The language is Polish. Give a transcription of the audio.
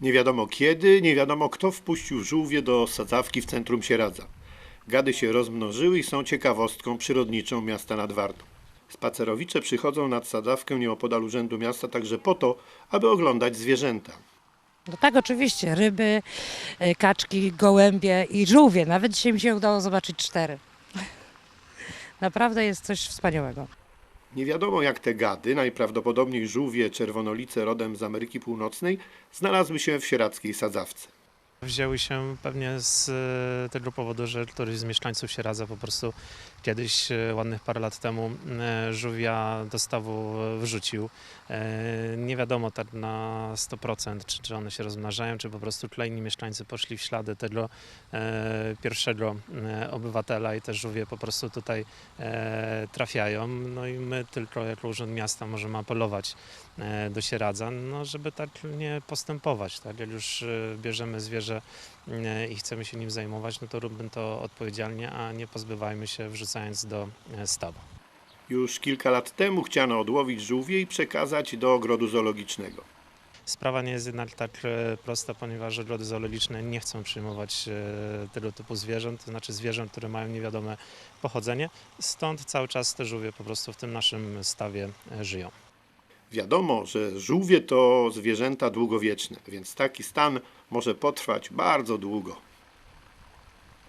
Nie wiadomo kiedy, nie wiadomo kto wpuścił żółwie do sadzawki w centrum Sieradza. Gady się rozmnożyły i są ciekawostką przyrodniczą miasta nad Wartą. Spacerowicze przychodzą nad sadzawkę nieopodal urzędu miasta także po to, aby oglądać zwierzęta. No tak, oczywiście. Ryby, e, kaczki, gołębie i żółwie. Nawet dzisiaj mi się udało zobaczyć cztery. Naprawdę jest coś wspaniałego. Nie wiadomo jak te gady, najprawdopodobniej żółwie czerwonolice rodem z Ameryki Północnej, znalazły się w sieradzkiej sadzawce. Wzięły się pewnie z e, tego powodu, że któryś z mieszkańców Sieradza po prostu kiedyś, e, ładnych parę lat temu, e, żółwia do stawu wrzucił. Nie wiadomo tak na 100%, czy, czy one się rozmnażają, czy po prostu kolejni mieszkańcy poszli w ślady tego pierwszego obywatela i te żółwie po prostu tutaj trafiają. No i my tylko jako Urząd Miasta możemy apelować do Sieradza, no żeby tak nie postępować. Tak? Jak już bierzemy zwierzę e, i chcemy się nim zajmować, no to róbmy to odpowiedzialnie, a nie pozbywajmy się wrzucając do e, stawu. Już kilka lat temu chciano odłowić żółwie i przekazać do ogrodu zoologicznego. Sprawa nie jest jednak tak e, prosta, ponieważ ogrody zoologiczne nie chcą przyjmować tego typu zwierząt, to znaczy zwierząt, które mają niewiadome pochodzenie. Stąd cały czas te żółwie po prostu w tym naszym stawie żyją. Wiadomo, że żółwie to zwierzęta długowieczne, więc taki stan może potrwać bardzo długo.